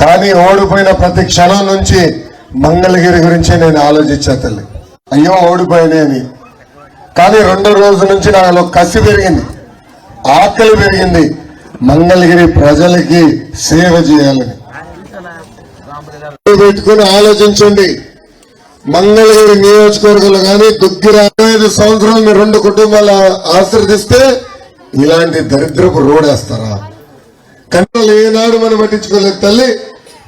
కానీ ఓడిపోయిన ప్రతి క్షణం నుంచి మంగళగిరి గురించి నేను ఆలోచించా తల్లి. అయ్యో ఓడిపోయినాయి అని కానీ రెండో రోజు నుంచి నాలో కసి పెరిగింది. ఆకలి పెరిగింది. మంగళగిరి ప్రజలకి సేవ చేయాలని. పెట్టుకుని ఆలోచించండి. మంగళగిరి నియోజకవర్గంలో కానీ దుగ్గిర ఐదు సంవత్సరాలు మీరు రెండు కుటుంబాలు ఆశ్రదిస్తే ఇలాంటి దరిద్రపు రోడ్ వేస్తారా కన్నలు ఏనాడు మనం పట్టించుకోలేదు తల్లి.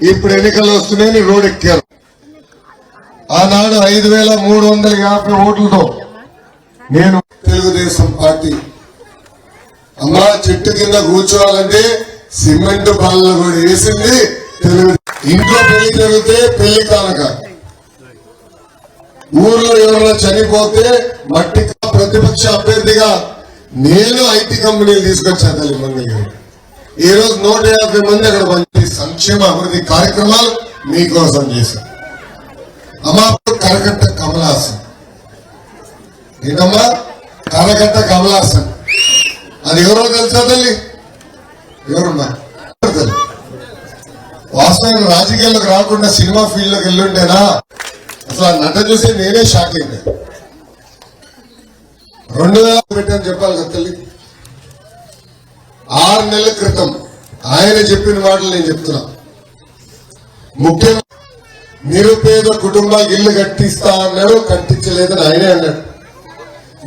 ఇప్పుడు ఎన్నికలు వస్తున్నాయని రోడ్ ఎక్కారు ఆనాడు ఐదు వేల మూడు వందల యాభై ఓట్లతో నేను తెలుగుదేశం పార్టీ అమ్మా చెట్టు కింద కూర్చోవాలంటే సిమెంట్ పనులు కూడా వేసింది తెలుగు ఇంట్లో పెళ్ళి జరిగితే పెళ్ళి కానక. ఊర్లో ఎవరైనా చనిపోతే మట్టి ప్రతిపక్ష అభ్యర్థిగా నేను ఐటీ కంపెనీలు తీసుకొచ్చాను తల్లి మంగళ ఈ రోజు నూట యాభై మంది అక్కడ పనిచేసి సంక్షేమ అభివృద్ధి కార్యక్రమాలు మీకోసం చేశారు. అమ్మా కరకట్ట కమలాసన్. ఏంటమ్మా? కరకట్ట కమలాసన్. అది ఎవరో తెలుసా తల్లి? ఎవరున్నా వాస్తవంగా రాజకీయాల్లోకి రాకుండా సినిమా ఫీల్డ్లోకి వెళ్ళుంటేనా? అసలు ఆ నట చూసి నేనే షాక్ అయింది రెండు వేల పెట్టాను చెప్పాలి కదా తల్లి? ఆరు నెలల క్రితం ఆయన చెప్పిన మాటలు నేను చెప్తున్నా. ముఖ్యంగా నిరుపేద కుటుంబాలు ఇల్లు కట్టిస్తా అన్నాడు కట్టించలేదని ఆయనే అన్నాడు.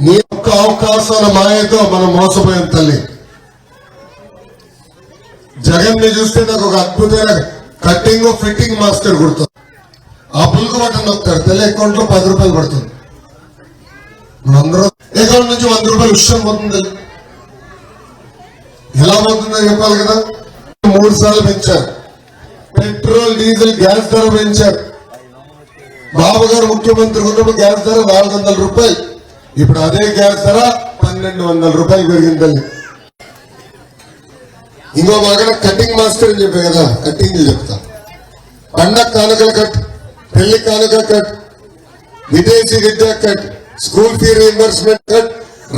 నీ యొక్క అవకాశాల మాయతో మనం మోసపోయాం తల్లి. జగన్ని చూస్తే నాకు ఒక అద్భుతమైన కట్టింగ్ ఫిట్టింగ్ మాస్టర్ కుడుతుంది ఆ పులుకు బటన్ నొక్కుతాడు అకౌంట్లో పది రూపాయలు పడుతుంది. మనందరూ అకౌంట్ నుంచి వంద రూపాయలు విషయం పోతుంది. ఎలా పోతుందో చెప్పాలి కదా? మూడు సార్లు పెంచారు. పెట్రోల్ డీజిల్ గ్యాస్ ధర పెంచారు. బాబు గారు ముఖ్యమంత్రి ఉన్నప్పుడు గ్యాస్ ధర నాలుగు వందల రూపాయలు. ఇప్పుడు అదే గ్యాస్ ధర పన్నెండు వందల రూపాయలు పెరిగిందండి ఇంకో మగన కటింగ్ మాస్టర్ అని చెప్పే కదా కటింగ్ చెప్తా. పండగ కానుకలు కట్ పెళ్ళి కానుక కట్ విదేశీ విద్య cut. School fee reimbursement cut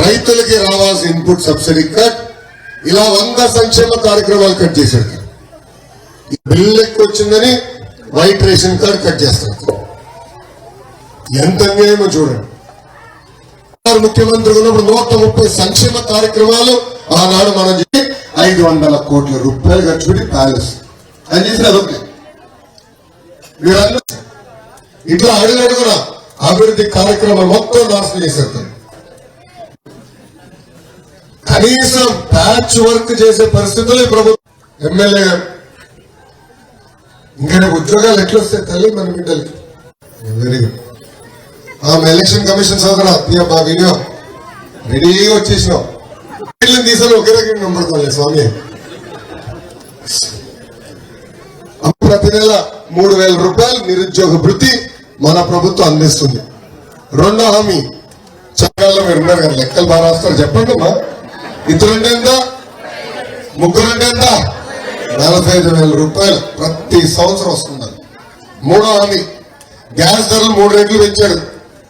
రైతులకి రావాల్సిన ఇన్పుట్ సబ్సిడీ కట్ ఇలా వంద సంక్షేమ కార్యక్రమాలు కట్ చేశాడు. బిల్లు ఎక్కువ వచ్చిందని వైట్ రేషన్ కార్డ్ కట్ చేస్తారు. ఎంత అన్యాయమో చూడండి. ముఖ్యమంత్రి ఉన్నప్పుడు నూట ముప్పై సంక్షేమ కార్యక్రమాలు ఆనాడు మనం చెప్పి ఐదు వందల కోట్ల రూపాయలు ఖర్చు పెట్టి ప్యాలెస్. అని చేసిన అదొకటి మీరందరూ ఇట్లా అడుగడుగున అభివృద్ధి కార్యక్రమాలు మొత్తం నాశనం చేసేస్తారు కనీసం ప్యాచ్ వర్క్ చేసే పరిస్థితులు ప్రభుత్వం. ఎమ్మెల్యే గారు ఇంకా ఉద్యోగాలు ఎట్లా వస్తాయి తల్లి మన బిడ్డలకి? వెరీ గుడ్ ఆమె ఎలక్షన్ కమిషన్ సోదరా ఇయ్య మా వీడియో. రెడీగా వచ్చేసినాం. వీళ్ళని తీసాను ఒకే రకం నమ్మడుకోవాలి స్వామి. ప్రతి నెల మూడు వేల రూపాయలు నిరుద్యోగ వృత్తి మన ప్రభుత్వం అందిస్తుంది. రెండో హామీ. చక్రాల్లో మీరు ఉన్నారు కదా లెక్కలు బాగా రాస్తారు. చెప్పండి అమ్మా. ఇద్దరుంటే ఎంత ముగ్గురుంటే ఎంత నలభై ఐదు వేల రూపాయలు ప్రతి సంవత్సరం వస్తుంది మూడో హామీ. గ్యాస్ ధరలు మూడు రెట్లు పెంచాడు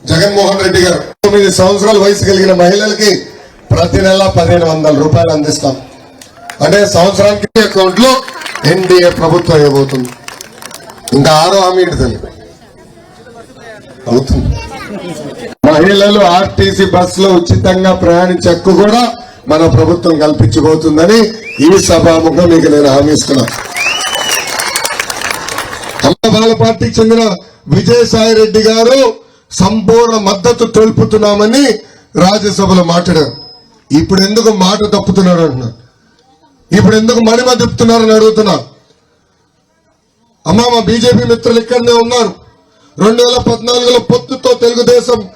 జగన్మోహన్ రెడ్డి గారు. తొమ్మిది సంవత్సరాల వయసు కలిగిన మహిళలకి ప్రతి నెల పదిహేను వందల రూపాయలు అందిస్తాం. అంటే సంవత్సరానికి అకౌంట్లో ఎన్డీఏ ప్రభుత్వం ఇవ్వబోతుంది ఇంకా ఆరో హామీ తెలియదు తల్లి అవుతుంది మహిళలు ఆర్టీసీ బస్సులో ఉచితంగా ప్రయాణించే హక్కు కూడా మన ప్రభుత్వం కల్పించబోతుందని ఈ సభాముఖం మీకు నేను హామీ ఇస్తున్నా. పార్టీకి చెందిన విజయసాయి రెడ్డి గారు సంపూర్ణ మద్దతు తెలుపుతున్నామని రాజ్యసభలో మాట్లాడారు. ఇప్పుడు ఎందుకు మాట తప్పుతున్నాడు అంటున్నారు. ఇప్పుడు ఎందుకు మణిమ తిప్పుతున్నారని అడుగుతున్నా అమ్మా మా బీజేపీ మిత్రులు ఇక్కడనే ఉన్నారు. రెండు వేల పద్నాలుగులో పొత్తుతో తెలుగుదేశం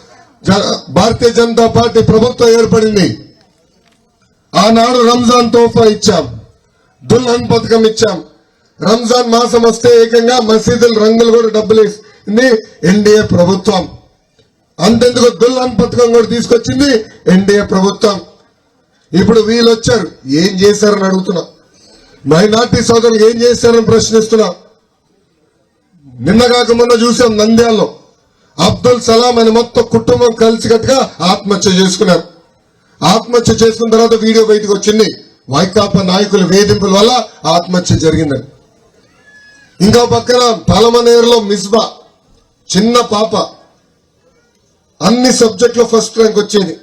జ- భారతీయ జనతా పార్టీ ప్రభుత్వం ఏర్పడింది. ఆనాడు రంజాన్ తోఫా ఇచ్చాం. దుల్హన్ పథకం ఇచ్చాం. రంజాన్ మాసం వస్తే ఏకంగా మసీదుల రంగులు కూడా డబ్బులు ఇస్తుంది ఎన్డీఏ ప్రభుత్వం. అంతెందుకు దుల్హన్ పథకం కూడా తీసుకొచ్చింది ఎన్డీఏ ప్రభుత్వం. ఇప్పుడు వీళ్ళు వచ్చారు ఏం చేశారని అడుగుతున్నా. మైనార్టీ సోదరులు ఏం చేశారని ప్రశ్నిస్తున్నా. నిన్నగాక మొన్న చూసాం నంద్యాలలో. అబ్దుల్ సలాం అని మొత్తం కుటుంబం కలిసికట్టుగా ఆత్మహత్య చేసుకున్నారు. ఆత్మహత్య చేసుకున్న తర్వాత వీడియో బయటకు వచ్చింది. వైకాపా నాయకుల వేధింపుల వల్ల ఆత్మహత్య జరిగిందని. ఇంకో పక్కన పాలమనేరులో మిస్బా చిన్న పాప. అన్ని సబ్జెక్టులో ఫస్ట్ ర్యాంక్ వచ్చేది.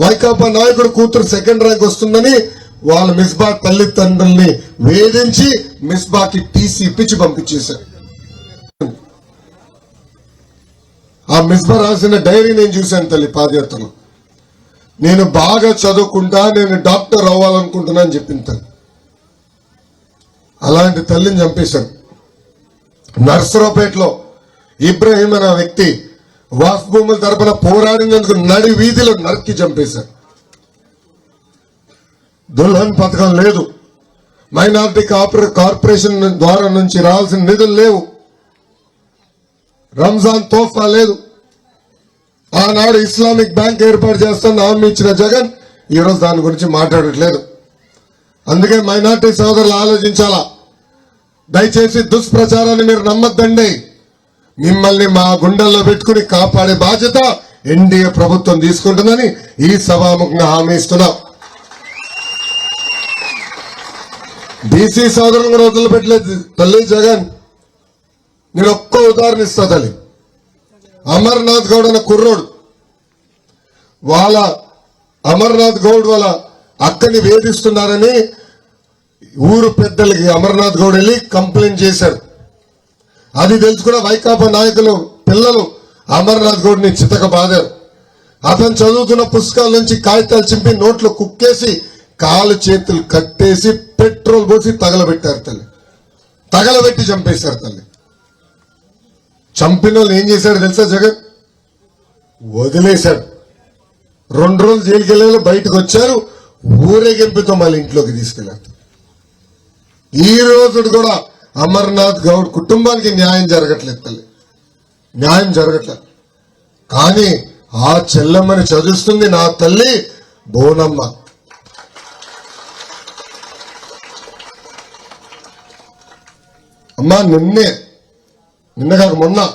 వైకాపా నాయకుడు కూతురు సెకండ్ ర్యాంక్ వస్తుందని వాళ్ళ మిస్బా తల్లిదండ్రుల్ని వేధించి మిస్బాకి టీసీ ఇప్పించి పంపించేశారు. ఆ మిస్బా రాసిన డైరీ నేను చూశాను తల్లి పాదయాత్రలో. నేను బాగా చదువుకుంటా నేను డాక్టర్ అవ్వాలనుకుంటున్నా అని చెప్పింది తల్లి. అలాంటి తల్లిని చంపేశాను. నర్సరావుపేటలో ఇబ్రహీం అనే వ్యక్తి వాఫ్ భూముల తరపున పోరాడినందుకు నడి వీధిలో నరికి చంపేశారు. దుల్హన్ పథకం లేదు. మైనార్టీ కార్పొరేషన్ ద్వారా నుంచి రావాల్సిన నిధులు లేవు. రంజాన్ తోఫా లేదు. ఆనాడు ఇస్లామిక్ బ్యాంక్ ఏర్పాటు చేస్తాను హామీ ఇచ్చిన జగన్ ఈరోజు దాని గురించి మాట్లాడట్లేదు. అందుకే మైనార్టీ సోదరులు ఆలోచించాలా? దయచేసి దుష్ప్రచారాన్ని మీరు నమ్మద్దండి. మిమ్మల్ని మా గుండెల్లో పెట్టుకుని కాపాడే బాధ్యత ఎన్డీఏ ప్రభుత్వం తీసుకుంటుందని ఈ సభాముఖంగా హామీ ఇస్తున్నాం. బీసీ సోదరులను కూడా వదిలిపెట్టలేదు తల్లి జగన్. నేను ఒక్క ఉదాహరణ ఇస్తా తల్లి. అమర్నాథ్ గౌడ్ అన్న కుర్రోడు. వాళ్ళ అమర్నాథ్ గౌడ్ వాళ్ళ అక్కని వేధిస్తున్నారని ఊరు పెద్దలకి అమర్నాథ్ గౌడ్ వెళ్ళి కంప్లైంట్ చేశారు. అది తెలుసుకున్న వైకాపా నాయకులు పిల్లలు అమర్నాథ్ గౌడ్ని చితక బాధారు అతను చదువుతున్న పుస్తకాల నుంచి కాగితాలు చింపి నోట్లో కుక్కేసి కాలు చేతులు కట్టేసి పెట్రోల్ పోసి తగలబెట్టారు తల్లి. తగలబెట్టి చంపేశారు తల్లి. చంపిన వాళ్ళు ఏం చేశాడు తెలుసా జగన్? వదిలేశాడు రెండు రోజులు జైలుకి వెళ్ళారు బయటకు వచ్చారు ఊరేగింపుతో మళ్ళీ ఇంట్లోకి తీసుకెళ్ళారు. ఈ రోజు కూడా అమర్నాథ్ గౌడ్ కుటుంబానికి న్యాయం జరగట్లేదు తల్లి. న్యాయం జరగట్లేదు. కానీ ఆ చెల్లమ్మని చదువుతుంది నా తల్లి బోనమ్మ. అమ్మా నిన్నే నిన్న కాక మొన్న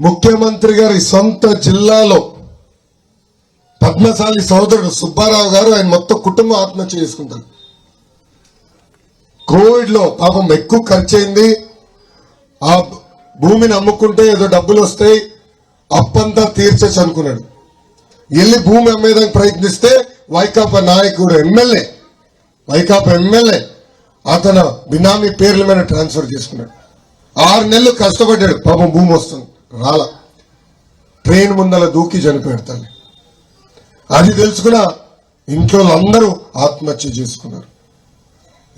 ముఖ్యమంత్రి గారి సొంత జిల్లాలో పద్మశాలి సోదరుడు సుబ్బారావు గారు ఆయన మొత్తం కుటుంబం ఆత్మహత్య చేసుకుంటారు. కోవిడ్లో పాపం ఎక్కువ ఖర్చు అయింది ఆ భూమిని అమ్ముకుంటే ఏదో డబ్బులు వస్తాయి. అప్పంతా తీర్చచ్చు అనుకున్నాడు. వెళ్ళి భూమి అమ్మేదానికి ప్రయత్నిస్తే వైకాపా నాయకుడు ఎమ్మెల్యే వైకాపా ఎమ్మెల్యే అతను బినామీ పేర్ల మీద ట్రాన్స్ఫర్ చేసుకున్నాడు. ఆరు నెలలు కష్టపడ్డాడు. పాపం భూమి వస్తుంది రాల. ట్రైన్ ముందల దూకి చనిపోయాడు తల్లి. అది తెలుసుకున్న ఇంట్లో అందరూ ఆత్మహత్య చేసుకున్నారు.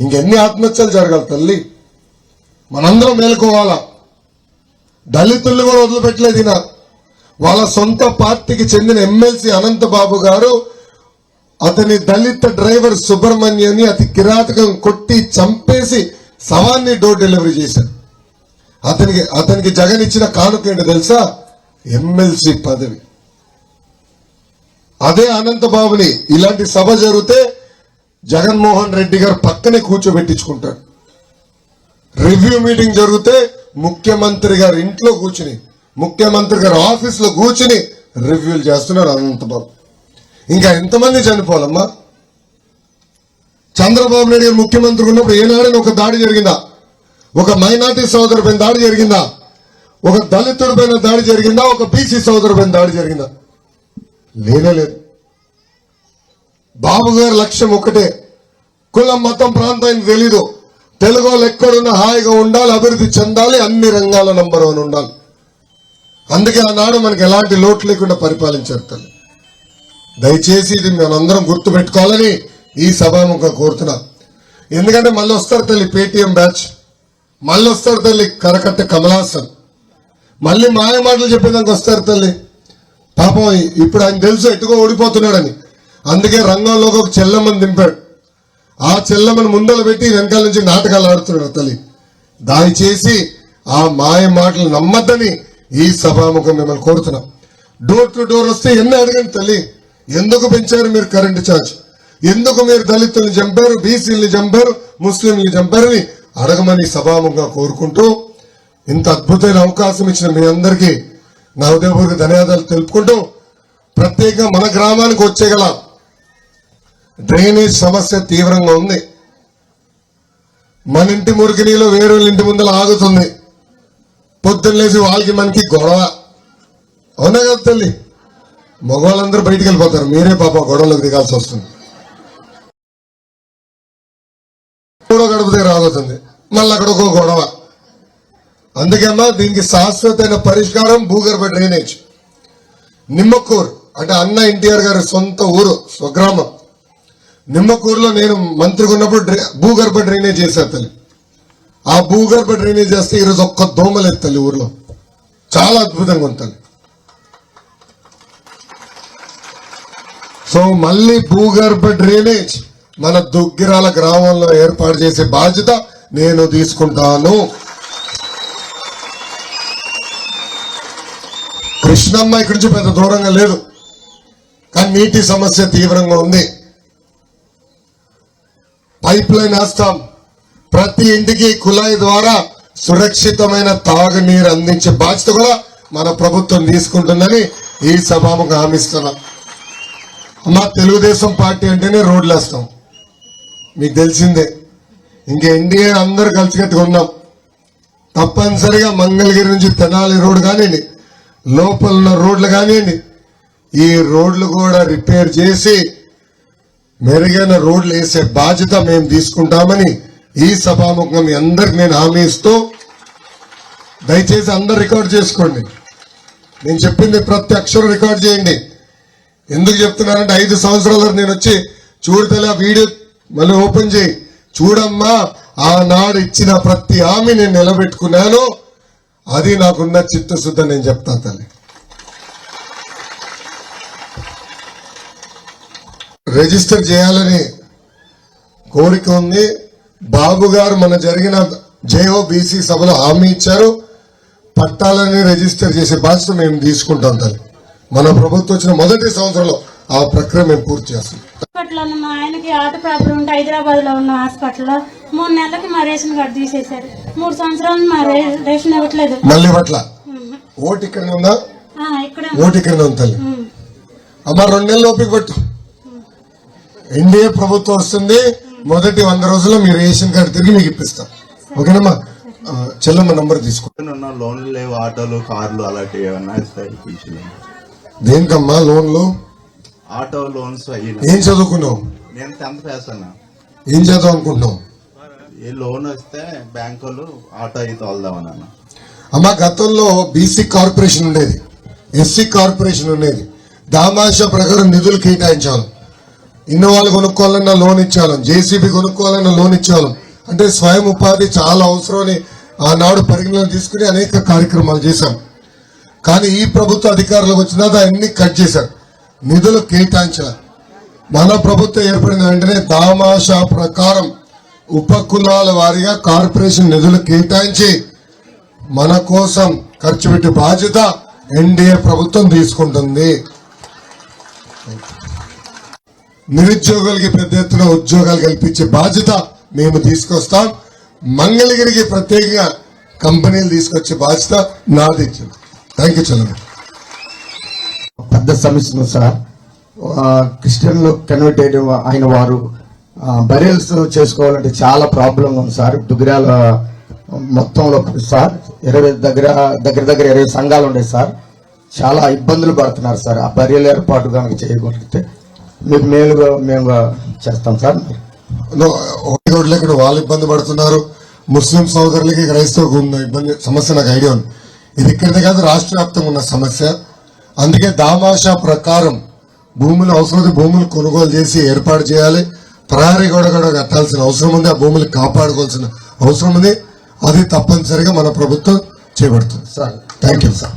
ఇంకెన్ని ఆత్మహత్యలు జరగాలి తల్లి? మనందరం మేలుకోవాలా? దళితుల్ని కూడా వదిలిపెట్టలేదు ఈయన. వాళ్ళ సొంత పార్టీకి చెందిన ఎమ్మెల్సీ అనంతబాబు గారు అతని దళిత డ్రైవర్ సుబ్రహ్మణ్యని అతి కిరాతకం కొట్టి చంపేసి శవాన్ని డోర్ డెలివరీ చేశారు. అతనికి అతనికి జగన్ ఇచ్చిన కానుక ఏంటో తెలుసా? ఎమ్మెల్సీ పదవి. అదే అనంతబాబుని ఇలాంటి సభ జరిగితే జగన్మోహన్ రెడ్డి గారు పక్కనే కూర్చోబెట్టించుకుంటాడు రివ్యూ మీటింగ్ జరిగితే ముఖ్యమంత్రి గారు ఇంట్లో కూర్చుని ముఖ్యమంత్రి గారు ఆఫీస్లో కూర్చుని రివ్యూలు చేస్తున్నారు అనంతబాబు. ఇంకా ఎంతమంది చనిపోవాలమ్మా? చంద్రబాబు నాయుడు గారు ముఖ్యమంత్రి ఉన్నప్పుడు ఏనాడని ఒక దాడి జరిగిందా? ఒక మైనార్టీ సోదరు పైన దాడి జరిగిందా? ఒక దళితుడి పైన దాడి జరిగిందా? ఒక బీసీ సోదరు పైన దాడి జరిగిందా? లేనే లేదు. బాబు గారి లక్ష్యం ఒకటే కులం మతం ప్రాంతం తెలీదు. తెలుగు వాళ్ళు ఎక్కడున్నా హాయిగా ఉండాలి అభివృద్ధి చెందాలి అన్ని రంగాల నంబర్ వన్ ఉండాలి. అందుకే ఆనాడు మనకి ఎలాంటి లోటు లేకుండా పరిపాలించారు తల్లి. దయచేసి ఇది మనందరం గుర్తు పెట్టుకోవాలని ఈ సభాముఖం కోరుతున్నా. ఎందుకంటే మళ్ళీ వస్తారు తల్లి పేటిఎం బ్యాచ్. మళ్ళీ వస్తారు తల్లి కరకట్ట కమలాసన్ మళ్ళీ మాయ మాటలు చెప్పేదానికి వస్తారు తల్లి. పాపం ఇప్పుడు ఆయన తెలుసు ఎటుకో ఓడిపోతున్నాడని. అందుకే రంగంలోకి ఒక చెల్లమ్మని దింపాడు. ఆ చెల్లమ్మని ముందలు పెట్టి వెనకాల నుంచి నాటకాలు ఆడుతున్నాడు తల్లి. దయచేసి ఆ మాయ మాటలు నమ్మద్దని ఈ సభాముఖం మిమ్మల్ని కోరుతున్నాం. డోర్ టు డోర్ వస్తే ఎన్ని అడగండి తల్లి? ఎందుకు పెంచారు మీరు కరెంటు ఛార్జ్ ఎందుకు మీరు దళితుల్ని చంపారు బీసీల్ని చంపారు ముస్లింలు చంపారని అడగమని సభాముఖంగా కోరుకుంటూ ఇంత అద్భుతమైన అవకాశం ఇచ్చిన మీ అందరికీ నా ఉదయపూర్వక ధన్యవాదాలు తెలుపుకుంటూ ప్రత్యేకంగా మన గ్రామానికి వచ్చేగల డ్రైనేజ్ సమస్య తీవ్రంగా ఉంది. మన ఇంటి మురికి నీళ్ళు వేరే ఇంటి ముందర ఆగుతుంది. పొద్దున్నేసి వాళ్ళకి మనకి గొడవ. అవునా కదా తల్లి? మగవాళ్ళందరూ బయటికి వెళ్ళిపోతారు. మీరే పాప గొడవలకు దిగాల్సి వస్తుంది. మూడో గడప దగ్గర ఆగుతుంది. మళ్ళీ అక్కడ ఒక గొడవ. అందుకేమ్మా దీనికి శాశ్వతమైన పరిష్కారం భూగర్భ డ్రైనేజ్. నిమ్మకూరు అంటే అన్న ఎన్టీఆర్ గారి సొంత ఊరు స్వగ్రామం. నిమ్మకూరులో నేను మంత్రిగా ఉన్నప్పుడు డ్రై- భూగర్భ డ్రైనేజ్ చేశాను తల్లి. ఆ భూగర్భ డ్రైనేజ్ చేస్తే ఈరోజు ఒక్క దోమలేదు తల్లి ఊర్లో. చాలా అద్భుతంగా ఉంటుంది సో మళ్ళీ భూగర్భ డ్రైనేజ్. మన దుగ్గిరాల గ్రామంలో ఏర్పాటు చేసే బాధ్యత నేను తీసుకుంటాను. కృష్ణమ్మ ఇక్కడి నుంచి పెద్ద దూరంగా లేదు. కానీ నీటి సమస్య తీవ్రంగా ఉంది. పైప్ లైన్ వేస్తాం. ప్రతి ఇంటికి కుళాయి ద్వారా సురక్షితమైన తాగునీరు అందించే బాధ్యత కూడా మన ప్రభుత్వం తీసుకుంటుందని ఈ సభాముఖం హామీస్తున్నాం మా తెలుగుదేశం పార్టీ అంటేనే రోడ్లు వేస్తాం మీకు తెలిసిందే. ఇంకా ఎన్డీఏ అందరు కలిసికట్టుగా ఉన్నాం. తప్పనిసరిగా మంగళగిరి నుంచి తెనాలి రోడ్ కానివ్వండి లోపల ఉన్న రోడ్లు కానివ్వండి ఈ రోడ్లు కూడా రిపేర్ చేసి మెరుగైన రోడ్లు వేసే బాధ్యత మేము తీసుకుంటామని ఈ సభాముఖం మీ అందరికి నేను హామీ ఇస్తూ దయచేసి అందరు రికార్డ్ చేసుకోండి. నేను చెప్పింది ప్రతి అక్షరం రికార్డ్ చేయండి. ఎందుకు చెప్తున్నానంటే ఐదు సంవత్సరాలు నేను వచ్చి చూడతలే ఆ వీడియో మళ్ళీ ఓపెన్ చేయి. చూడమ్మా ఆనాడు ఇచ్చిన ప్రతి హామీ నేను నిలబెట్టుకున్నాను. అది నాకున్న చిత్తశుద్ధ నేను చెప్తాను తల్లి. రిజిస్టర్ చేయాలని కోరిక ఉంది. బాబు గారు మన జరిగిన జేఓ బీసీ సభలో హామీ ఇచ్చారు. పట్టాలని రిజిస్టర్ చేసే బాధ్యత మేము తీసుకుంటాం తల్లి. మన ప్రభుత్వం వచ్చిన మొదటి సంవత్సరంలో ఆ ప్రక్రియ మేము పూర్తి చేస్తాం. హాస్పిటల్లో మా ఆయనకి హార్ట్ ప్రాబ్లం ఉంటే హైదరాబాద్లో ఉన్న హాస్పిటల్లో మూడు నెలలకి మా రేషన్ కార్డు తీసేశారు. మూడు సంవత్సరాలు మా రేషన్ ఇవ్వట్లేదు. మళ్ళీ పట్ల ఓటు ఇక్కడ ఉందా? ఆ, ఇక్కడ ఓటు ఇక్కడ ఉంది తల్లి. అమ్మ రెండు నెలలు ఓపిక పట్టు. ఎన్డీఏ ప్రభుత్వం వస్తుంది. మొదటి వంద రోజుల్లో మీ రేషన్ కార్డు తిరిగి మీకు ఇప్పిస్తాం. ఓకేనమ్మా? చెల్లమ్మ నంబర్ తీసుకో. ఉన్న లోన్లు లేవు ఆటోలు కార్లు అలాంటివి ఏమన్నా దేనికమ్మా లోన్లు? ఆటో లోన్స్ అయిన ఏం చదువుకున్నావు? నేను టెన్త్ పాస్ అన్నా. ఏం చదువు అనుకుంటున్నావు ఈ లోన్ వస్తే బ్యాంకులు ఆటో అయితే తోలుదామని అన్న. అమ్మ గతంలో బీసీ కార్పొరేషన్ ఉండేది. ఎస్సీ కార్పొరేషన్ ఉండేది. దామాషా ప్రకారం నిధులు కేటాయించాలి. ఇన్నోవాలు కొనుక్కోవాలన్నా లోన్ ఇచ్చేవాళ్ళం జేసీబీ కొనుక్కోవాలన్నా లోన్ ఇచ్చేవాళ్ళం అంటే స్వయం ఉపాధి చాలా అవసరమని ఆనాడు పరిగణన తీసుకుని అనేక కార్యక్రమాలు చేశాం కానీ ఈ ప్రభుత్వ అధికారులకు వచ్చిన అన్ని కట్ చేశారు. నిధులు కేటాయించారు. మన ప్రభుత్వం ఏర్పడిన వెంటనే దామాషా ప్రకారం ఉపకులాల వారీగా కార్పొరేషన్ నిధులు కేటాయించి మన కోసం ఖర్చు పెట్టే బాధ్యత ఎన్డీఏ ప్రభుత్వం తీసుకుంటుంది. నిరుద్యోగులకి పెద్ద ఎత్తున ఉద్యోగాలు కల్పించే బాధ్యత మేము తీసుకొస్తాం. మంగళగిరికి ప్రత్యేకంగా కంపెనీలు తీసుకొచ్చే బాధ్యత నాది. థ్యాంక్ యూ చంద్రబాబు పెద్ద సమస్య సార్ క్రిస్టియన్లు కన్వర్ట్ అయిన అయిన వారు బరియల్స్ చేసుకోవాలంటే చాలా ప్రాబ్లం ఉంది సార్. దుగ్గిరాల మొత్తంలో సార్ ఇరవై దగ్గర దగ్గర దగ్గర ఇరవై సంఘాలు ఉన్నాయి సార్. చాలా ఇబ్బందులు పడుతున్నారు సార్. ఆ బరియల్ ఏర్పాటు కనుక చేయగలిగితే మీకు మేలుగా మేము చేస్తాం సార్. రోడ్లు ఇక్కడ వాళ్ళు ఇబ్బంది పడుతున్నారు. ముస్లిం సోదరులకి క్రైస్తవ ఇబ్బంది సమస్య నాకు ఐడియా ఉంది. ఇది ఇక్కడిదే కాదు రాష్ట్ర వ్యాప్తంగా ఉన్న సమస్య. అందుకే దామాషా ప్రకారం భూములు అవసరమైతే భూములు కొనుగోలు చేసి ఏర్పాటు చేయాలి. ప్రహరీ గోడ కూడా కట్టాల్సిన అవసరం ఉంది. ఆ భూములు కాపాడుకోవాల్సిన అవసరం ఉంది. అది తప్పనిసరిగా మన ప్రభుత్వం చేపడుతుంది. సార్ థ్యాంక్ యూ సార్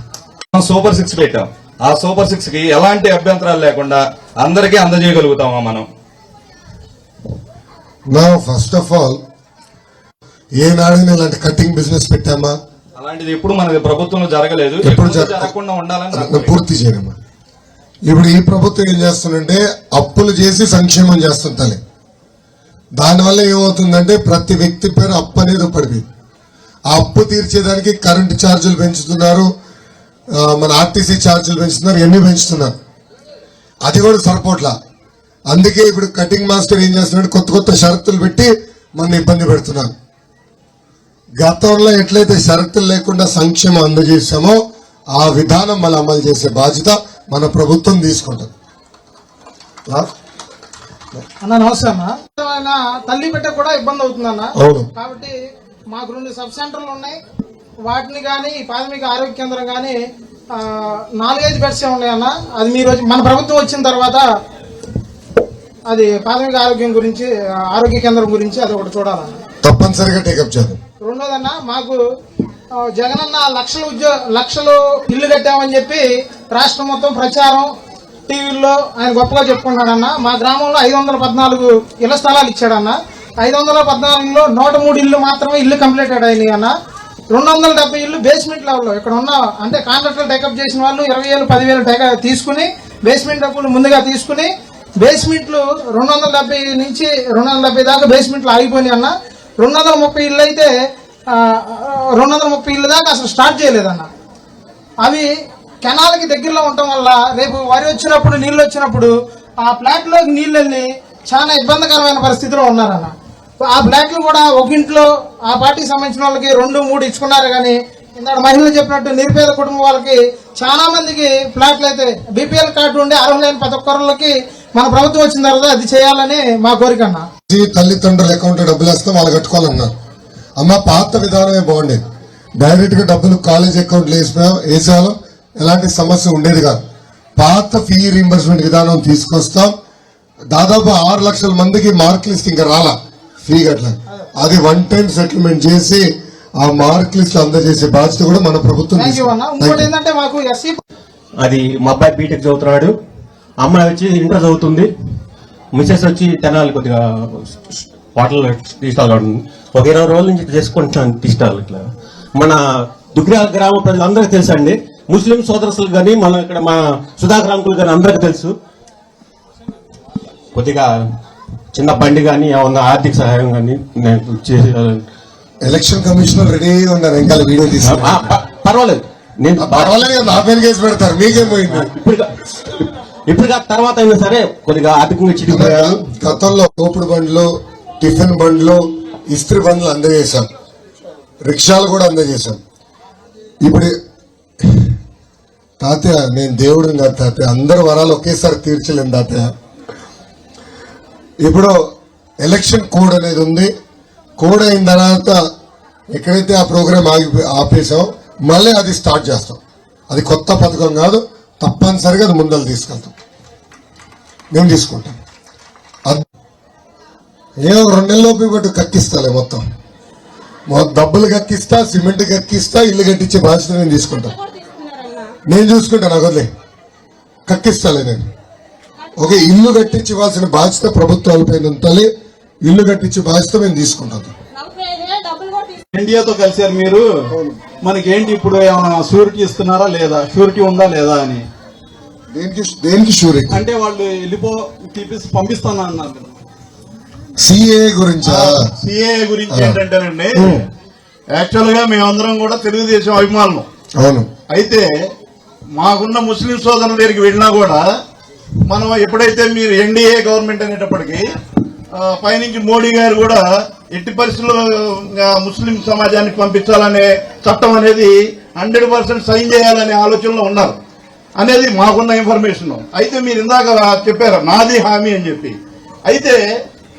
మనం సూపర్ సిక్స్ పెట్టాం. ఆ సూపర్ సిక్స్కి ఎలాంటి అభ్యంతరాలు లేకుండా అందరికీ అందజేయగలుగుతామా మనం? నా ఫస్ట్ ఆఫ్ ఆల్ ఏనాడైనా ఇలాంటి కటింగ్ బిజినెస్ పెట్టామా? అలాంటిది ఎప్పుడు మనకి ప్రభుత్వంలో జరగలేదు. ఎప్పుడు ఎప్పుడు జరగ- జరగకుండా ఉండాలని. పూర్తి చేయనమ్మా ఇప్పుడు ఈ ప్రభుత్వం ఏం చేస్తుందంటే అప్పులు చేసి సంక్షేమం చేస్తుంది తల్లి. దానివల్ల ఏమవుతుందంటే ప్రతి వ్యక్తి పేరు అప్పు అనేది పడిపోయింది. ఆ అప్పు తీర్చేదానికి కరెంటు ఛార్జీలు పెంచుతున్నారు. మన ఆర్టీసీ ఛార్జీలు పెంచుతున్నారు. ఇవన్నీ పెంచుతున్నారు. అది కూడా సరిపోట్లా. అందుకే ఇప్పుడు కటింగ్ మాస్టర్ ఏం చేస్తున్నాడు? కొత్త కొత్త షరతులు పెట్టి మన ఇబ్బంది పెడుతున్నాను గతంలో ఎట్లయితే షరతులు లేకుండా సంక్షేమం అందజేశామో ఆ విధానం మళ్ళీ అమలు చేసే బాధ్యత మన ప్రభుత్వం తీసుకుంటుంది? అన్న నమస్తే అన్న. తల్లి బిడ్డ కూడా ఇబ్బంది అవుతుంది అన్న. కాబట్టి మాకు రెండు సబ్ సెంటర్లు ఉన్నాయి. వాటిని కానీ ప్రాథమిక ఆరోగ్య కేంద్రం కానీ నాలుగైదు బెడ్స్ ఉన్నాయన్న అది మీరు మన ప్రభుత్వం వచ్చిన తర్వాత అది ప్రాథమిక ఆరోగ్యం గురించి ఆరోగ్య కేంద్రం గురించి అది ఒకటి చూడాలన్న. తప్పనిసరిగా టేకప్ చేద్దాం. రెండోదన్న మాకు జగనన్న లక్షల ఉద్యోగ లక్షలు ఇల్లు కట్టామని చెప్పి రాష్ట్రం మొత్తం ప్రచారం టీవీల్లో ఆయన గొప్పగా చెప్పుకున్నాడన్న మా గ్రామంలో ఐదు వందల పద్నాలుగు ఇళ్ళ స్థలాలు ఇచ్చాడన్న. ఐదు వందల పద్నాలుగులో నూట మూడు ఇల్లు మాత్రమే ఇల్లు కంప్లీటెడ్ అయినాయి అన్న రెండు వందల డెబ్బై ఇల్లు బేస్మెంట్ లెవెల్లో ఇక్కడ ఉన్న అంటే కాంట్రాక్టర్ టేకప్ చేసిన వాళ్ళు ఇరవై వేలు పదివేలు టేకప్ తీసుకుని బేస్మెంట్ డబ్బులు ముందుగా తీసుకుని బేస్మెంట్లు రెండు వందల డెబ్బై నుంచి రెండు వందల డెబ్బై దాకా బేస్మెంట్లు ఆగిపోయినాయి అన్న రెండు వందల ముప్పై ఇల్లు అయితే రెండు వందల ముప్పై ఇల్లు దాకా అసలు స్టార్ట్ చేయలేదన్న. అవి కెనాల్కి దగ్గరలో ఉండటం వల్ల రేపు వరి వచ్చినప్పుడు నీళ్ళు వచ్చినప్పుడు ఆ ప్లాట్లోకి నీళ్ళు వెళ్ళి చాలా ఇబ్బందికరమైన పరిస్థితిలో ఉన్నారన్న. ఆ ఫ్లాట్లు కూడా ఒక ఇంట్లో ఆ పార్టీకి సంబంధించిన వాళ్ళకి రెండు మూడు ఇచ్చుకున్నారు కానీ ఇందాక మహిళలు చెప్పినట్టు నిరుపేద కుటుంబం వాళ్ళకి చాలా మందికి ఫ్లాట్లు అయితే బీపీఎల్ కార్డు ఉండి అర్హులైన ప్రతి ఒక్కరికి మన ప్రభుత్వం వచ్చిన తర్వాత అది చేయాలని మా కోరిక అన్న. తల్లిదండ్రుల అకౌంట్ డబ్బులు వేస్తే వాళ్ళు కట్టుకోవాలన్నారు అమ్మ పాత విధానమే బాగుండేది. డైరెక్ట్గా డబ్బులు కాలేజ్ అకౌంట్ వేసినా వేసేవాళ్ళం ఎలాంటి సమస్య ఉండేది కాదు. పాత ఫీ రీంబర్స్మెంట్ విధానం తీసుకొస్తాం. దాదాపు ఆరు లక్షల మందికి మార్క్ లిస్ట్ ఇంకా రాలా. ఫ్రీ అట్లా. అది వన్ టైం సెటిల్మెంట్ చేసి ఆ మార్క్ లిస్ట్ అందజేసే బాధ్యత కూడా మన ప్రభుత్వం అది మా అబ్బాయి బీటెక్ చదువుతున్నాడు. అమ్మాయి వచ్చి ఇంటర్ చదువుతుంది. మిసెస్ వచ్చి తెనాలి కొద్దిగా హోటల్ ఉంటుంది ఒక ఇరవై రోజుల నుంచి చేసుకుంటున్నాను టీ స్టాల్ ఇట్లా. మన దుగ్రా గ్రామ ప్రజలందరికీ తెలుసు అండి. ముస్లిం సోదరసులు కానీ మన ఇక్కడ మా సుధాకర్ అంకుల్ కానీ అందరికీ తెలుసు. కొద్దిగా చిన్న బండి కానీ ఏమన్నా ఆర్థిక సహాయం కానీ నేను చేసి ఎలక్షన్ కమిషనర్ రెడీ ఉన్నారు ఇంకా వీడియో తీసి ఆ, ప- పర్వాలేదు. నేను పర్వాలేదు నా పైన కేసు పెడతారు మీకేం పోయింది? ఇప్పుడు ఇప్పుడు తర్వాత అయినా సరే కొద్దిగా ఆర్థికంగా చిరిగిపోయారు గతంలో తోపుడు బండ్లు టిఫిన్ బండ్లు ఇస్త్రీ బండ్లు అందజేశాం. రిక్షాలు కూడా అందజేశాం. ఇప్పుడు తాతయ్య నేను దేవుడిని కాదు తాతయ్య అందరు వరాలు ఒకేసారి తీర్చలేను తాతయ్య. ఇప్పుడు ఎలక్షన్ కోడ్ అనేది ఉంది. కోడ్ అయిన తర్వాత ఎక్కడైతే ఆ ప్రోగ్రామ్ ఆగి ఆపేసాం మళ్ళీ అది స్టార్ట్ చేస్తాం. అది కొత్త పథకం కాదు తప్పనిసరిగా అది ముందలు తీసుకెళ్తాం. మేము తీసుకుంటాం. అద్- ఏమో రెండు నెలలోపు పట్టు కక్కిస్తాలే మొత్తం. మొ- డబ్బులు కక్కిస్తా సిమెంట్ కక్కిస్తా ఇల్లు కట్టించే బాధ్యత నేను తీసుకుంటా. నేను చూసుకుంటా నాకు వదిలే. కక్కిస్తాలే నేను. ఓకే ఇల్లు కట్టించి ఇవ్వాల్సిన బాధ్యత ప్రభుత్వాలపై ఉంటుంది ఇల్లు కట్టించే బాధ్యత మేము తీసుకుంటాం ఇండియాతో కలిసారు మీరు? మనకేంటి ఇప్పుడు ఏమైనా షూరిటీ ఇస్తున్నారా లేదా? షూరిటీ ఉందా లేదా అని? దేనికి దేనికి షూరిటీ అంటే వాళ్ళు వెళ్ళిపో తీపిసి పంపిస్తాను అన్నారు కదా. సిఏ గురించా? సిఏ గురించి ఏంటంటేనండి యాక్చువల్గా మేమందరం కూడా తెలుగుదేశం అభిమానులు. అవును. అయితే మాకున్న ముస్లిం సోదరుల దగ్గరికి వెళ్ళినా కూడా మనం ఎప్పుడైతే మీరు ఎన్డీఏ గవర్నమెంట్ అనేటప్పటికీ పైనుంచి మోడీ గారు కూడా ఎట్టి పరిస్థితుల్లో ముస్లిం సమాజానికి పంపించాలనే చట్టం అనేది హండ్రెడ్ పర్సెంట్ సైన్ చేయాలనే ఆలోచనలో ఉన్నారు. అనేది మాకున్న ఇన్ఫర్మేషన్ అయితే మీరు ఇందాక చెప్పారు నాది హామీ అని చెప్పి అయితే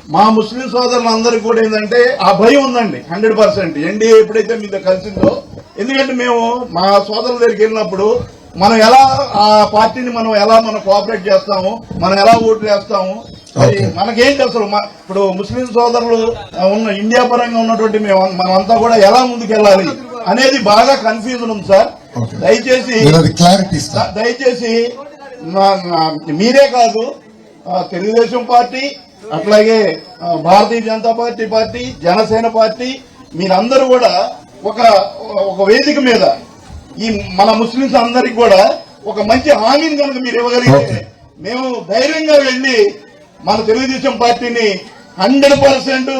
మా ముస్లిం సోదరులందరికీ కూడా ఏంటంటే ఆ భయం ఉందండి హండ్రెడ్ పర్సెంట్ ఎన్డీఏ ఎప్పుడైతే మీతో కలిసిందో ఎందుకంటే మేము మా సోదరుల దగ్గరికి వెళ్ళినప్పుడు మనం ఎలా ఆ పార్టీని మనం ఎలా మనం కోఆపరేట్ చేస్తాము మనం ఎలా ఓట్లు వేస్తాము. మనకేంటి అసలు ఇప్పుడు ముస్లిం సోదరులు ఉన్న ఇండియా పరంగా ఉన్నటువంటి మేము మనమంతా కూడా ఎలా ముందుకెళ్ళాలి అనేది బాగా కన్ఫ్యూజన్ ఉంది సార్. దయచేసి క్లారిటీ దయచేసి మీరే కాదు తెలుగుదేశం పార్టీ అట్లాగే Bharatiya Janata party party Janasena party మీరందరూ కూడా ఒక ఒక వేదిక మీద ఈ మన ముస్లింస్ అందరికి కూడా ఒక మంచి హామీని కనుక మీరు ఇవ్వగలిగితే. మేము ధైర్యంగా వెళ్ళి మన తెలుగుదేశం పార్టీని హండ్రెడ్ పర్సెంట్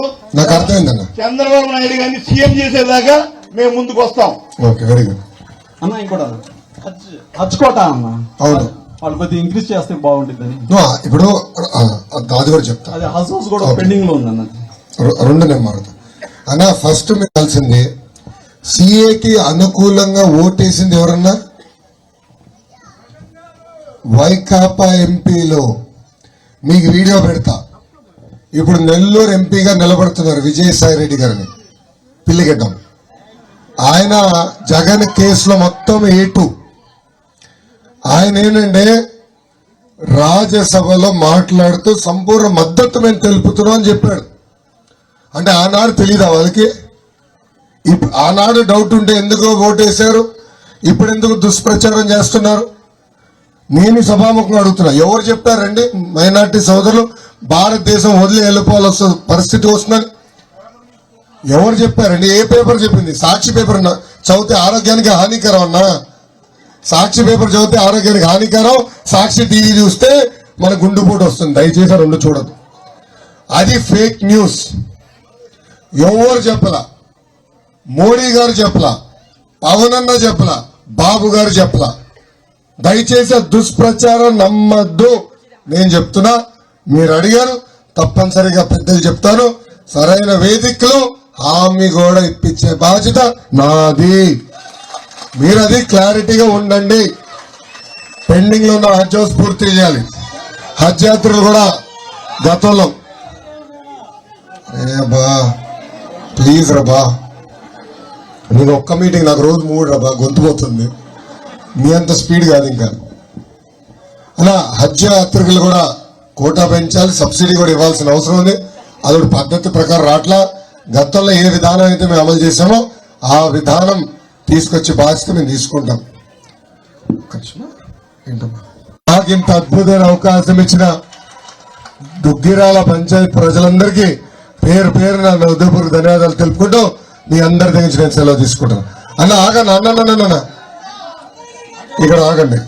చంద్రబాబు నాయుడు గారిని సీఎం చేసేదాకా మేము ముందుకు వస్తాం. ఓకే వెరీ గుడ్ అన్న ఇంకోటి హజ్- హజ్ కోట అన్న? అవును. వాళ్ళు కొద్దిగా ఇంక్రీజ్ చేస్తే బాగుంటుందని. ఇప్పుడు అది కూడా చెప్తా. అది హౌస్ హౌస్ కూడా పెండింగ్లో ఉందన్న. రె- రెండు నేను మారుతా. అన్న ఫస్ట్ మీకు తెలిసింది సిఏకి అనుకూలంగా ఓటేసింది ఎవరన్నా? వైకాపా ఎంపీలో. మీకు వీడియో పెడతా. ఇప్పుడు నెల్లూరు ఎంపీగా నిలబడుతున్నారు విజయసాయి రెడ్డి గారిని. పిల్లిగడ్డం. ఆయన జగన్ కేసులో మొత్తం ఏటు. ఆయన ఏంటంటే రాజ్యసభలో మాట్లాడుతూ సంపూర్ణ మద్దతు మేము తెలుపుతున్నాం అని చెప్పాడు. అంటే ఆనాడు తెలియదు వాళ్ళకి? ఇప్- ఆనాడు డౌట్ ఉంటే ఎందుకు ఓటేశారు? ఇప్పుడు ఎందుకు దుష్ప్రచారం చేస్తున్నారు? నేను సభాముఖం అడుగుతున్నా. ఎవరు చెప్పారండి? మైనార్టీ సోదరులు భారతదేశం వదిలి వెళ్ళిపోవాల్సిన పరిస్థితి వస్తుందని. ఎవరు చెప్పారండి ఏ పేపర్ చెప్పింది? సాక్షి పేపర్ అన్నా. చదివితే ఆరోగ్యానికి హానికరం అన్నా? సాక్షి పేపర్ చదివితే ఆరోగ్యానికి హానికరం? సాక్షి టీవీ చూస్తే మన గుండెపోటు వస్తుంది. దయచేసి రెండు చూడదు అది ఫేక్ న్యూస్. ఎవరు చెప్పలా? మోడీ గారు చెప్పలా? పవన్ అన్న చెప్పలా? బాబు గారు చెప్పలా? దయచేసి ఆ దుష్ప్రచారం నమ్మద్దు. నేను చెప్తున్నా మీరు అడిగారు తప్పనిసరిగా పెద్దలు చెప్తాను. సరైన వేదికలో హామీ కూడా ఇప్పించే బాధ్యత నాది. మీరు అది క్లారిటీగా ఉండండి. పెండింగ్లో ఉన్న హజ్ హౌస్ పూర్తి చేయాలి. హజ్ యాత్రలు కూడా గతంలో. ఏ బా ప్లీజ్ రబా నేను ఒక్క మీటింగ్ నాకు రోజు మూడు రబా గొంతు పోతుంది. మీ అంత స్పీడ్ కాదు ఇంకా. అలా హజ్ యాత్రికులు కూడా కోటా పెంచాలి సబ్సిడీ కూడా ఇవ్వాల్సిన అవసరం ఉంది. అది పద్ధతి ప్రకారం రాట్లా. గతంలో ఏ విధానం అయితే మేము అమలు చేశామో ఆ విధానం తీసుకొచ్చే బాధ్యత మేము తీసుకుంటాం. నాకు ఇంత అద్భుతమైన అవకాశం ఇచ్చిన దుగ్గిరాల పంచాయతీ ప్రజలందరికీ పేరు పేరు నా హృదయపూర్వక ధన్యవాదాలు తెలుపుకుంటూ మీ అందరి దగ్గర నుంచి నేను సెలవు తీసుకుంటాను. అన్న ఆగండి అన్న అన్న, అన్న. ఇక్కడ ఆగండి.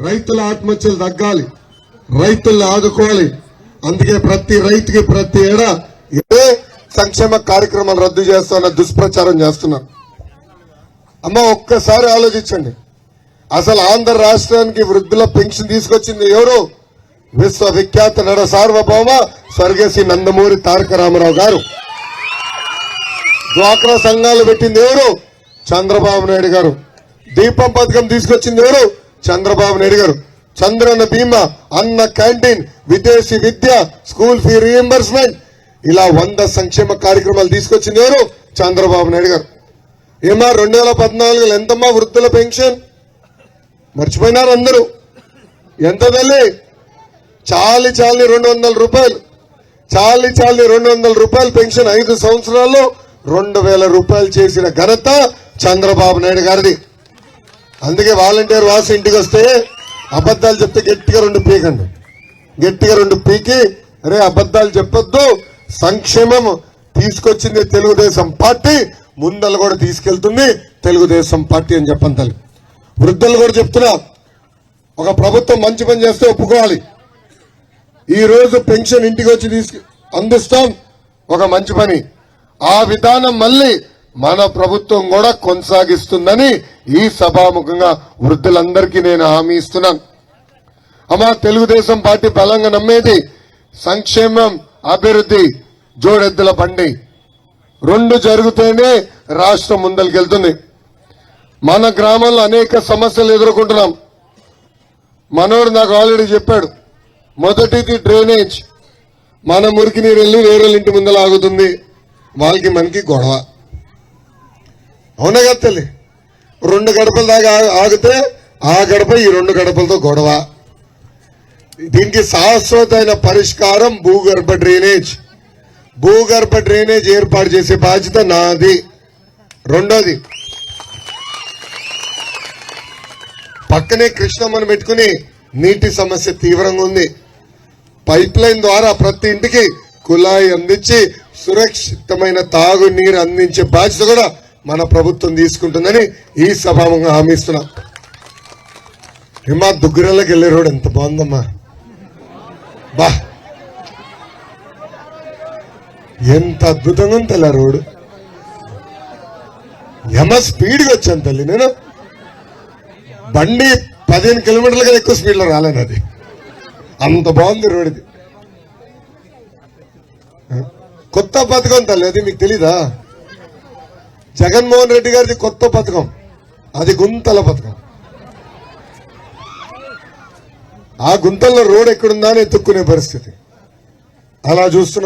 రైతుల ఆత్మహత్యలు తగ్గాలి. రైతుల్ని ఆదుకోవాలి. అందుకే ప్రతి రైతుకి ప్రతి ఏడా ఏ సంక్షేమ కార్యక్రమాలు రద్దు చేస్తున్న దుష్ప్రచారం చేస్తున్నారు. అమ్మ ఒక్కసారి ఆలోచించండి. అసలు ఆంధ్ర రాష్ట్రానికి వృద్ధుల పెన్షన్ తీసుకొచ్చింది ఎవరు? విశ్వవిఖ్యాత నడ సార్వభౌమ స్వర్గశ్రీ నందమూరి తారక రామారావు గారు. డ్వాక్రా సంఘాలు పెట్టింది ఎవరు? చంద్రబాబు నాయుడు గారు. దీపం పథకం తీసుకొచ్చింది ఎవరు? చంద్రబాబు నాయుడు గారు. చంద్రన్న బీమా అన్న క్యాంటీన్ విదేశీ విద్య స్కూల్ ఫీ రీఎంబర్స్మెంట్ ఇలా వంద సంక్షేమ కార్యక్రమాలు తీసుకొచ్చింది ఎవరు? చంద్రబాబు నాయుడు గారు. ఏమా రెండు వేల పద్నాలుగులో ఎంతమ్మా వృద్ధుల పెన్షన్? మర్చిపోయినారు అందరూ. ఎంత తల్లి? చాలి చాలి రెండు వందల రూపాయలు. చాలి చాలి రెండు వందల రూపాయలు పెన్షన్ ఐదు సంవత్సరాల్లో రెండు వేల రూపాయలు చేసిన ఘనత చంద్రబాబు నాయుడు గారిది. అందుకే వాలంటీర్ వాసు ఇంటికి వస్తే అబద్ధాలు చెప్తే గట్టిగా రెండు పీకండి. గట్టిగా రెండు పీకి అరే అబద్ధాలు చెప్పొద్దు. సంక్షేమం తీసుకొచ్చింది తెలుగుదేశం పార్టీ ముందలు కూడా తీసుకెళ్తుంది తెలుగుదేశం పార్టీ అని చెప్పండి తల్లి. వృద్ధులు కూడా చెప్తున్నా ఒక ప్రభుత్వం మంచి పని చేస్తే ఒప్పుకోవాలి. ఈ రోజు పెన్షన్ ఇంటికి వచ్చి తీసుకు అందిస్తాం. ఒక మంచి పని. ఆ విధానం మళ్ళీ మన ప్రభుత్వం కూడా కొనసాగిస్తుందని ఈ సభాముఖంగా వృద్ధులందరికీ నేను హామీ ఇస్తున్నాను అమ్మా తెలుగుదేశం పార్టీ బలంగా నమ్మేది సంక్షేమం అభివృద్ధి జోడెద్దుల బండి. రెండు జరుగుతూనే రాష్ట్రం ముందరికెళ్తుంది. మన గ్రామంలో అనేక సమస్యలు ఎదుర్కొంటున్నాం. మనోడు నాకు ఆల్రెడీ చెప్పాడు మొదటిది డ్రైనేజ్. మన మురికి నీరు వెళ్ళి వేరే ఇంటి ముందర ఆగుతుంది. వాళ్ళకి మనకి గొడవ. అవునా కదా తల్లి? రెండు గడపల దాకా ఆగితే ఆ గడప ఈ రెండు గడపలతో గొడవ. దీనికి శాశ్వతమైన పరిష్కారం భూగర్భ డ్రైనేజ్. భూగర్భ డ్రైనేజ్ ఏర్పాటు చేసే బాధ్యత నాది. రెండోది పక్కనే కృష్ణమ్మను పెట్టుకుని నీటి సమస్య తీవ్రంగా ఉంది. పైప్ లైన్ ద్వారా ప్రతి ఇంటికి కుళాయి అందించి సురక్షితమైన తాగునీరు అందించే బాధ్యత కూడా మన ప్రభుత్వం తీసుకుంటుందని ఈ సభాముగా హామీ ఇస్తున్నా. ఏమా దుగ్గరలోకి వెళ్ళే రోడ్ ఎంత బాగుందమ్మా. బా. ఎంత అద్భుతంగా ఉంది రోడ్. ఎమ స్పీడ్గా వచ్చాను తల్లి నేను. బండి పదిహేను కిలోమీటర్లుగా ఎక్కువ స్పీడ్లో రాలేను అది. అంత బాగుంది రోడ్ ఇది. కొత్త పథకం తల్లి అది మీకు తెలీదా? జగన్మోహన్ రెడ్డి గారిది కొత్త పథకం. అది గుంతల పథకం. ఆ గుంతల్లో రోడ్ ఎక్కడుందా అని ఎత్తుక్కునే పరిస్థితి. అలా చూస్తున్న